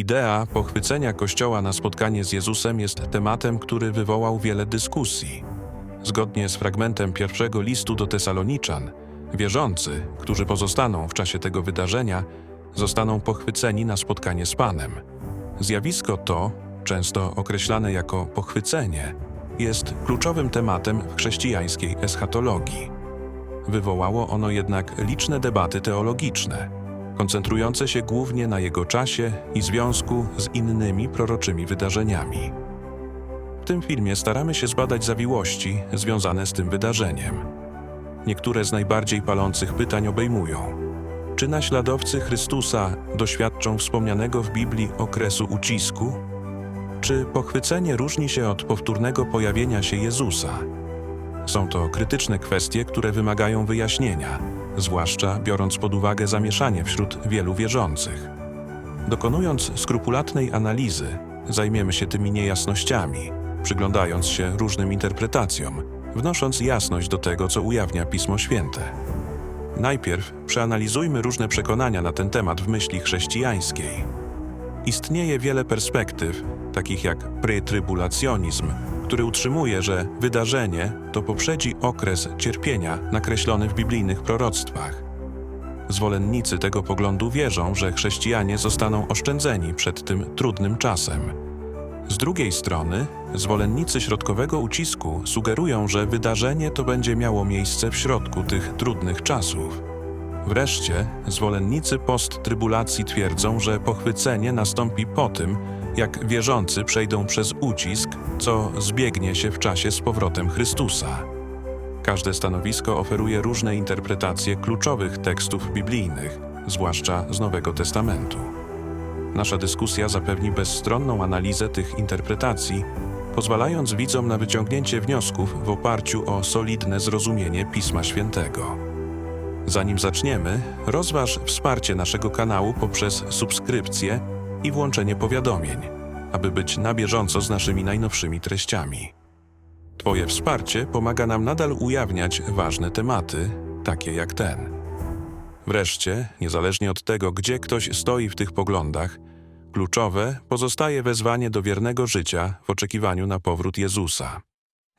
Idea pochwycenia Kościoła na spotkanie z Jezusem jest tematem, który wywołał wiele dyskusji. Zgodnie z fragmentem pierwszego listu do Tesaloniczan, wierzący, którzy pozostaną w czasie tego wydarzenia, zostaną pochwyceni na spotkanie z Panem. Zjawisko to, często określane jako pochwycenie, jest kluczowym tematem w chrześcijańskiej eschatologii. Wywołało ono jednak liczne debaty teologiczne, koncentrujące się głównie na jego czasie i związku z innymi proroczymi wydarzeniami. W tym filmie staramy się zbadać zawiłości związane z tym wydarzeniem. Niektóre z najbardziej palących pytań obejmują: czy naśladowcy Chrystusa doświadczą wspomnianego w Biblii okresu ucisku? Czy pochwycenie różni się od powtórnego pojawienia się Jezusa? Są to krytyczne kwestie, które wymagają wyjaśnienia, zwłaszcza biorąc pod uwagę zamieszanie wśród wielu wierzących. Dokonując skrupulatnej analizy, zajmiemy się tymi niejasnościami, przyglądając się różnym interpretacjom, wnosząc jasność do tego, co ujawnia Pismo Święte. Najpierw przeanalizujmy różne przekonania na ten temat w myśli chrześcijańskiej. Istnieje wiele perspektyw, takich jak pretrybulacjonizm, który utrzymuje, że wydarzenie to poprzedzi okres cierpienia nakreślony w biblijnych proroctwach. Zwolennicy tego poglądu wierzą, że chrześcijanie zostaną oszczędzeni przed tym trudnym czasem. Z drugiej strony, zwolennicy środkowego ucisku sugerują, że wydarzenie to będzie miało miejsce w środku tych trudnych czasów. Wreszcie, zwolennicy posttrybulacji twierdzą, że pochwycenie nastąpi po tym, jak wierzący przejdą przez ucisk, co zbiegnie się w czasie z powrotem Chrystusa. Każde stanowisko oferuje różne interpretacje kluczowych tekstów biblijnych, zwłaszcza z Nowego Testamentu. Nasza dyskusja zapewni bezstronną analizę tych interpretacji, pozwalając widzom na wyciągnięcie wniosków w oparciu o solidne zrozumienie Pisma Świętego. Zanim zaczniemy, rozważ wsparcie naszego kanału poprzez subskrypcję i włączenie powiadomień, aby być na bieżąco z naszymi najnowszymi treściami. Twoje wsparcie pomaga nam nadal ujawniać ważne tematy, takie jak ten. Wreszcie, niezależnie od tego, gdzie ktoś stoi w tych poglądach, kluczowe pozostaje wezwanie do wiernego życia w oczekiwaniu na powrót Jezusa.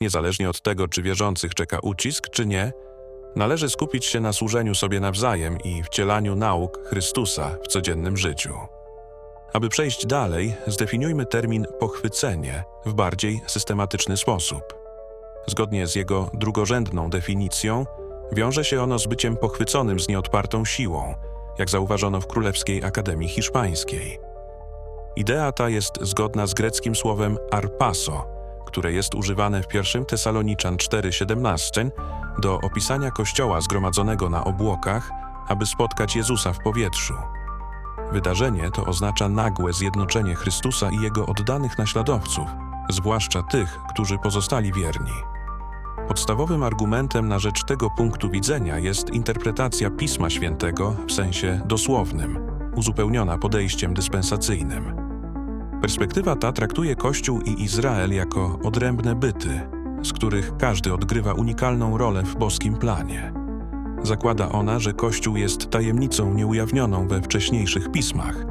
Niezależnie od tego, czy wierzących czeka ucisk, czy nie, należy skupić się na służeniu sobie nawzajem i wcielaniu nauk Chrystusa w codziennym życiu. Aby przejść dalej, zdefiniujmy termin pochwycenie w bardziej systematyczny sposób. Zgodnie z jego drugorzędną definicją, wiąże się ono z byciem pochwyconym z nieodpartą siłą, jak zauważono w Królewskiej Akademii Hiszpańskiej. Idea ta jest zgodna z greckim słowem arpaso, które jest używane w 1 Tesaloniczan 4:17 do opisania kościoła zgromadzonego na obłokach, aby spotkać Jezusa w powietrzu. Wydarzenie to oznacza nagłe zjednoczenie Chrystusa i jego oddanych naśladowców, zwłaszcza tych, którzy pozostali wierni. Podstawowym argumentem na rzecz tego punktu widzenia jest interpretacja Pisma Świętego w sensie dosłownym, uzupełniona podejściem dyspensacyjnym. Perspektywa ta traktuje Kościół i Izrael jako odrębne byty, z których każdy odgrywa unikalną rolę w boskim planie. Zakłada ona, że Kościół jest tajemnicą nieujawnioną we wcześniejszych pismach,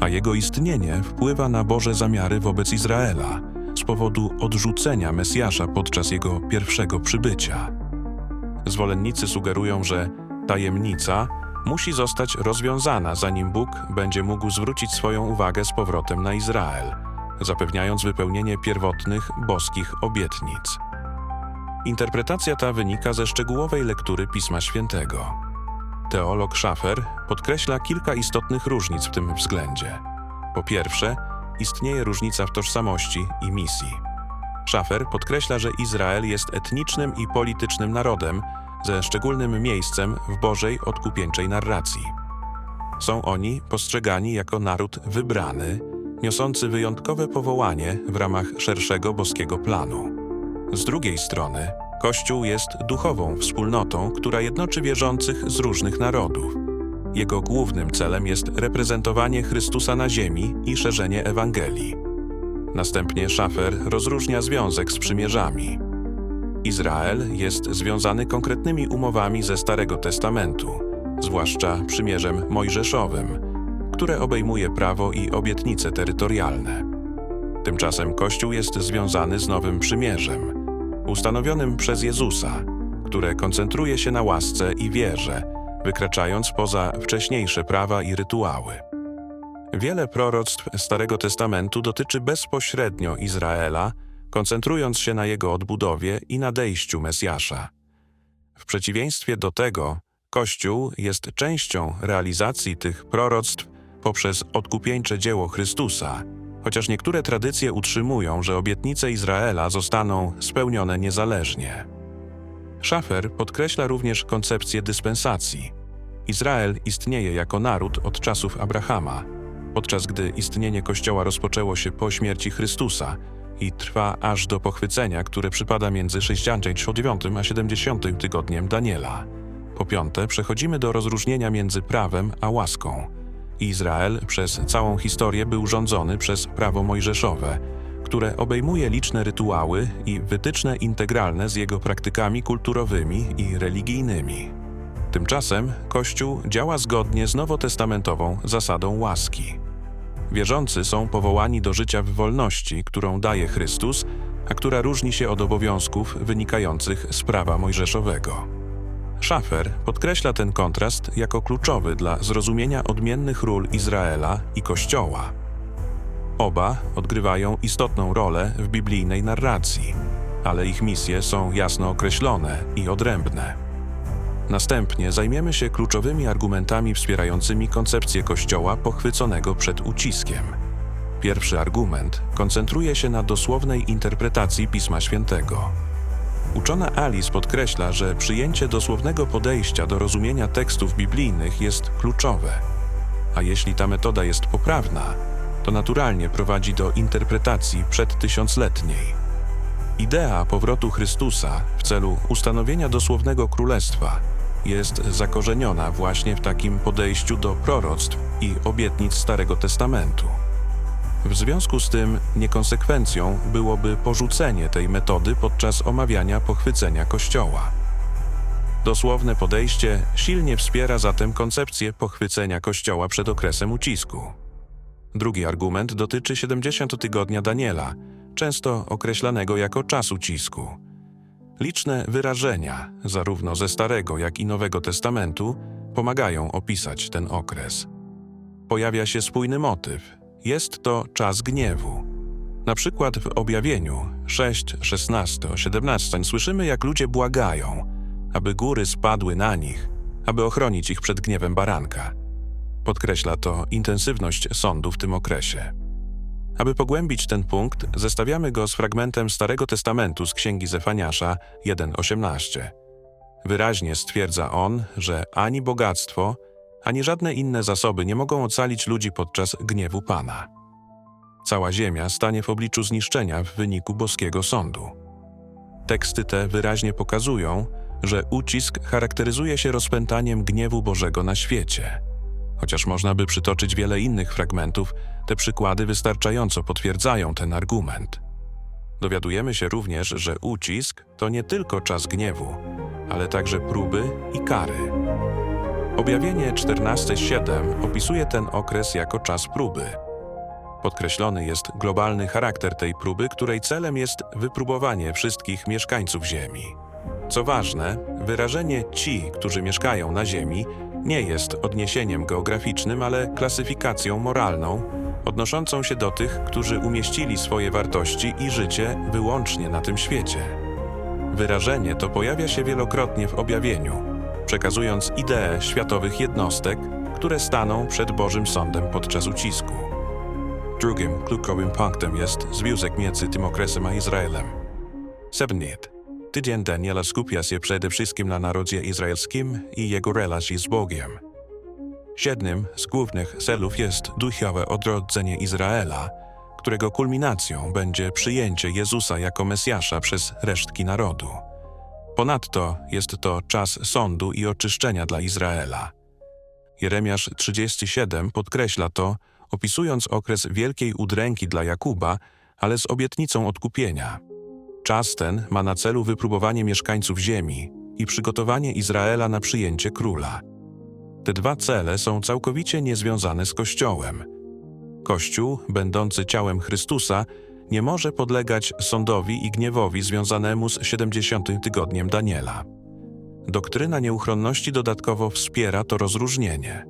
a jego istnienie wpływa na Boże zamiary wobec Izraela z powodu odrzucenia Mesjasza podczas jego pierwszego przybycia. Zwolennicy sugerują, że tajemnica musi zostać rozwiązana, zanim Bóg będzie mógł zwrócić swoją uwagę z powrotem na Izrael, zapewniając wypełnienie pierwotnych boskich obietnic. Interpretacja ta wynika ze szczegółowej lektury Pisma Świętego. Teolog Schaffer podkreśla kilka istotnych różnic w tym względzie. Po pierwsze, istnieje różnica w tożsamości i misji. Schaffer podkreśla, że Izrael jest etnicznym i politycznym narodem ze szczególnym miejscem w Bożej odkupieńczej narracji. Są oni postrzegani jako naród wybrany, niosący wyjątkowe powołanie w ramach szerszego boskiego planu. Z drugiej strony, Kościół jest duchową wspólnotą, która jednoczy wierzących z różnych narodów. Jego głównym celem jest reprezentowanie Chrystusa na ziemi i szerzenie Ewangelii. Następnie Schaffer rozróżnia związek z przymierzami. Izrael jest związany konkretnymi umowami ze Starego Testamentu, zwłaszcza przymierzem mojżeszowym, które obejmuje prawo i obietnice terytorialne. Tymczasem Kościół jest związany z nowym przymierzem, ustanowionym przez Jezusa, które koncentruje się na łasce i wierze, wykraczając poza wcześniejsze prawa i rytuały. Wiele proroctw Starego Testamentu dotyczy bezpośrednio Izraela, koncentrując się na jego odbudowie i nadejściu Mesjasza. W przeciwieństwie do tego, Kościół jest częścią realizacji tych proroctw poprzez odkupieńcze dzieło Chrystusa, chociaż niektóre tradycje utrzymują, że obietnice Izraela zostaną spełnione niezależnie. Schafer podkreśla również koncepcję dyspensacji. Izrael istnieje jako naród od czasów Abrahama, podczas gdy istnienie Kościoła rozpoczęło się po śmierci Chrystusa i trwa aż do pochwycenia, które przypada między 69 a 70 tygodniem Daniela. Po piąte, przechodzimy do rozróżnienia między prawem a łaską. Izrael przez całą historię był rządzony przez prawo mojżeszowe, które obejmuje liczne rytuały i wytyczne integralne z jego praktykami kulturowymi i religijnymi. Tymczasem Kościół działa zgodnie z nowotestamentową zasadą łaski. Wierzący są powołani do życia w wolności, którą daje Chrystus, a która różni się od obowiązków wynikających z prawa mojżeszowego. Schafer podkreśla ten kontrast jako kluczowy dla zrozumienia odmiennych ról Izraela i Kościoła. Oba odgrywają istotną rolę w biblijnej narracji, ale ich misje są jasno określone i odrębne. Następnie zajmiemy się kluczowymi argumentami wspierającymi koncepcję Kościoła pochwyconego przed uciskiem. Pierwszy argument koncentruje się na dosłownej interpretacji Pisma Świętego. Uczona Alice podkreśla, że przyjęcie dosłownego podejścia do rozumienia tekstów biblijnych jest kluczowe. A jeśli ta metoda jest poprawna, to naturalnie prowadzi do interpretacji przedtysiącletniej. Idea powrotu Chrystusa w celu ustanowienia dosłownego królestwa jest zakorzeniona właśnie w takim podejściu do proroctw i obietnic Starego Testamentu. W związku z tym niekonsekwencją byłoby porzucenie tej metody podczas omawiania pochwycenia Kościoła. Dosłowne podejście silnie wspiera zatem koncepcję pochwycenia Kościoła przed okresem ucisku. Drugi argument dotyczy 70 tygodnia Daniela, często określanego jako czas ucisku. Liczne wyrażenia, zarówno ze Starego, jak i Nowego Testamentu, pomagają opisać ten okres. Pojawia się spójny motyw. Jest to czas gniewu. Na przykład w objawieniu 6, 16, 17 słyszymy, jak ludzie błagają, aby góry spadły na nich, aby ochronić ich przed gniewem baranka. Podkreśla to intensywność sądu w tym okresie. Aby pogłębić ten punkt, zestawiamy go z fragmentem Starego Testamentu z Księgi Zefaniasza 1:18. Wyraźnie stwierdza on, że ani bogactwo, ani żadne inne zasoby nie mogą ocalić ludzi podczas gniewu Pana. Cała ziemia stanie w obliczu zniszczenia w wyniku boskiego sądu. Teksty te wyraźnie pokazują, że ucisk charakteryzuje się rozpętaniem gniewu Bożego na świecie. Chociaż można by przytoczyć wiele innych fragmentów, te przykłady wystarczająco potwierdzają ten argument. Dowiadujemy się również, że ucisk to nie tylko czas gniewu, ale także próby i kary. Objawienie 14:7 opisuje ten okres jako czas próby. Podkreślony jest globalny charakter tej próby, której celem jest wypróbowanie wszystkich mieszkańców Ziemi. Co ważne, wyrażenie ci, którzy mieszkają na Ziemi, nie jest odniesieniem geograficznym, ale klasyfikacją moralną, odnoszącą się do tych, którzy umieścili swoje wartości i życie wyłącznie na tym świecie. Wyrażenie to pojawia się wielokrotnie w objawieniu, przekazując ideę światowych jednostek, które staną przed Bożym Sądem podczas ucisku. Drugim kluczowym punktem jest związek między tym okresem a Izraelem. Sebniet. Tydzień Daniela skupia się przede wszystkim na narodzie izraelskim i jego relacji z Bogiem. Jednym z głównych celów jest duchowe odrodzenie Izraela, którego kulminacją będzie przyjęcie Jezusa jako Mesjasza przez resztki narodu. Ponadto jest to czas sądu i oczyszczenia dla Izraela. Jeremiasz 37 podkreśla to, opisując okres wielkiej udręki dla Jakuba, ale z obietnicą odkupienia. Czas ten ma na celu wypróbowanie mieszkańców ziemi i przygotowanie Izraela na przyjęcie króla. Te dwa cele są całkowicie niezwiązane z Kościołem. Kościół, będący ciałem Chrystusa, nie może podlegać sądowi i gniewowi związanemu z 70 tygodniem Daniela. Doktryna nieuchronności dodatkowo wspiera to rozróżnienie.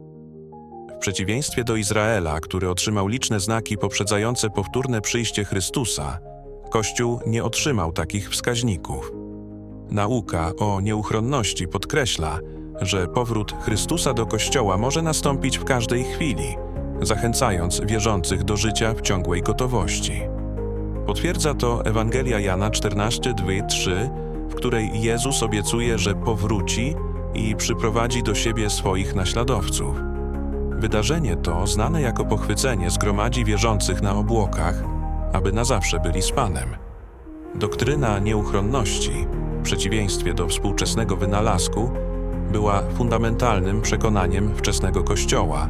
W przeciwieństwie do Izraela, który otrzymał liczne znaki poprzedzające powtórne przyjście Chrystusa, Kościół nie otrzymał takich wskaźników. Nauka o nieuchronności podkreśla, że powrót Chrystusa do Kościoła może nastąpić w każdej chwili, zachęcając wierzących do życia w ciągłej gotowości. Potwierdza to Ewangelia Jana 14, 2, 3, w której Jezus obiecuje, że powróci i przyprowadzi do siebie swoich naśladowców. Wydarzenie to, znane jako pochwycenie, zgromadzi wierzących na obłokach, aby na zawsze byli z Panem. Doktryna nieuchronności, w przeciwieństwie do współczesnego wynalazku, była fundamentalnym przekonaniem wczesnego Kościoła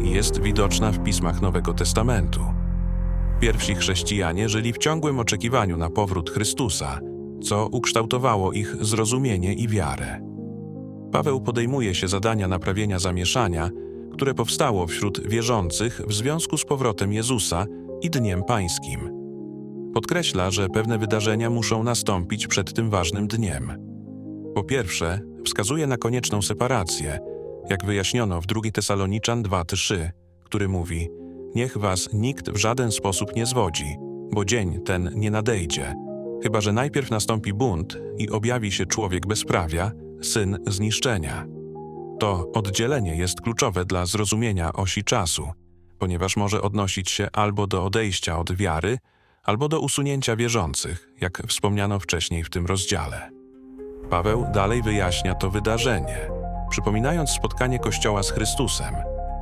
i jest widoczna w pismach Nowego Testamentu. Pierwsi chrześcijanie żyli w ciągłym oczekiwaniu na powrót Chrystusa, co ukształtowało ich zrozumienie i wiarę. Paweł podejmuje się zadania naprawienia zamieszania, które powstało wśród wierzących w związku z powrotem Jezusa i Dniem Pańskim. Podkreśla, że pewne wydarzenia muszą nastąpić przed tym ważnym dniem. Po pierwsze, wskazuje na konieczną separację, jak wyjaśniono w 2 Tesaloniczan 2:3, który mówi: Niech was nikt w żaden sposób nie zwodzi, bo dzień ten nie nadejdzie, chyba że najpierw nastąpi bunt i objawi się człowiek bezprawia, syn zniszczenia. To oddzielenie jest kluczowe dla zrozumienia osi czasu, ponieważ może odnosić się albo do odejścia od wiary, albo do usunięcia wierzących, jak wspomniano wcześniej w tym rozdziale. Paweł dalej wyjaśnia to wydarzenie, przypominając spotkanie Kościoła z Chrystusem,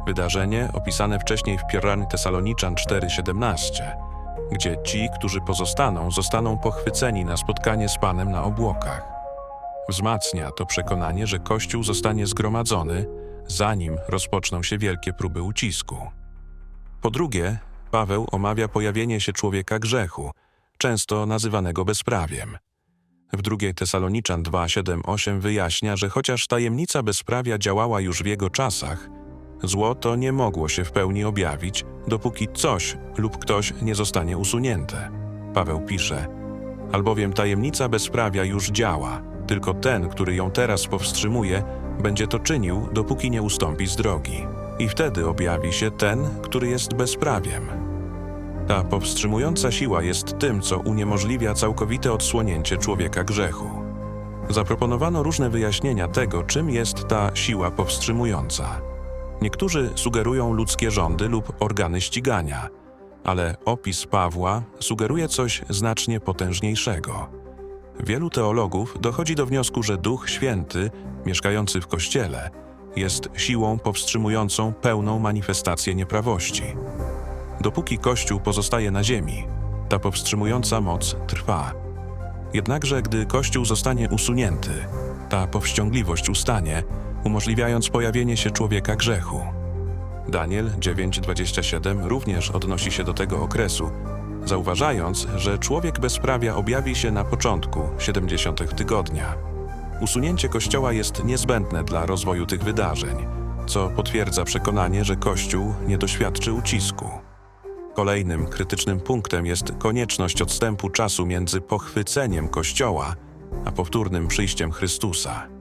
wydarzenie opisane wcześniej w Pierwszym Tesaloniczan 4:17, gdzie ci, którzy pozostaną, zostaną pochwyceni na spotkanie z Panem na obłokach. Wzmacnia to przekonanie, że Kościół zostanie zgromadzony, zanim rozpoczną się wielkie próby ucisku. Po drugie, Paweł omawia pojawienie się człowieka grzechu, często nazywanego bezprawiem. W drugiej Tesaloniczan 2, 7, 8 wyjaśnia, że chociaż tajemnica bezprawia działała już w jego czasach, zło to nie mogło się w pełni objawić, dopóki coś lub ktoś nie zostanie usunięte. Paweł pisze, albowiem tajemnica bezprawia już działa, tylko ten, który ją teraz powstrzymuje, będzie to czynił, dopóki nie ustąpi z drogi. I wtedy objawi się ten, który jest bezprawiem. Ta powstrzymująca siła jest tym, co uniemożliwia całkowite odsłonięcie człowieka grzechu. Zaproponowano różne wyjaśnienia tego, czym jest ta siła powstrzymująca. Niektórzy sugerują ludzkie rządy lub organy ścigania, ale opis Pawła sugeruje coś znacznie potężniejszego. Wielu teologów dochodzi do wniosku, że Duch Święty, mieszkający w Kościele, jest siłą powstrzymującą pełną manifestację nieprawości. Dopóki Kościół pozostaje na ziemi, ta powstrzymująca moc trwa. Jednakże, gdy Kościół zostanie usunięty, ta powściągliwość ustanie, umożliwiając pojawienie się człowieka grzechu. Daniel 9:27 również odnosi się do tego okresu, zauważając, że człowiek bezprawia objawi się na początku 70 tygodnia. Usunięcie Kościoła jest niezbędne dla rozwoju tych wydarzeń, co potwierdza przekonanie, że Kościół nie doświadczy ucisku. Kolejnym krytycznym punktem jest konieczność odstępu czasu między pochwyceniem Kościoła a powtórnym przyjściem Chrystusa.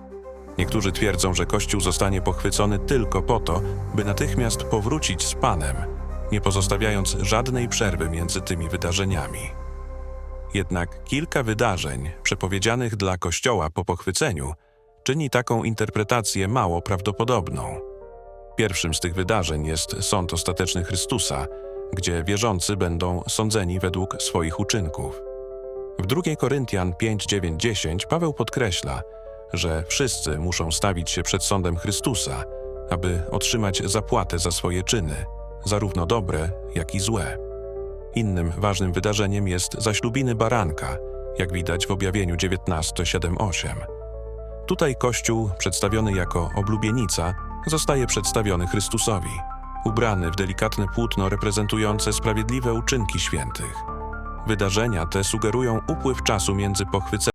Niektórzy twierdzą, że Kościół zostanie pochwycony tylko po to, by natychmiast powrócić z Panem, nie pozostawiając żadnej przerwy między tymi wydarzeniami. Jednak kilka wydarzeń przepowiedzianych dla Kościoła po pochwyceniu czyni taką interpretację mało prawdopodobną. Pierwszym z tych wydarzeń jest sąd ostateczny Chrystusa, gdzie wierzący będą sądzeni według swoich uczynków. W 2 Koryntian 5, 9, 10 Paweł podkreśla, że wszyscy muszą stawić się przed sądem Chrystusa, aby otrzymać zapłatę za swoje czyny, zarówno dobre, jak i złe. Innym ważnym wydarzeniem jest zaślubiny baranka, jak widać w objawieniu 19:7-8. Tutaj Kościół, przedstawiony jako oblubienica, zostaje przedstawiony Chrystusowi, ubrany w delikatne płótno reprezentujące sprawiedliwe uczynki świętych. Wydarzenia te sugerują upływ czasu między pochwyceniem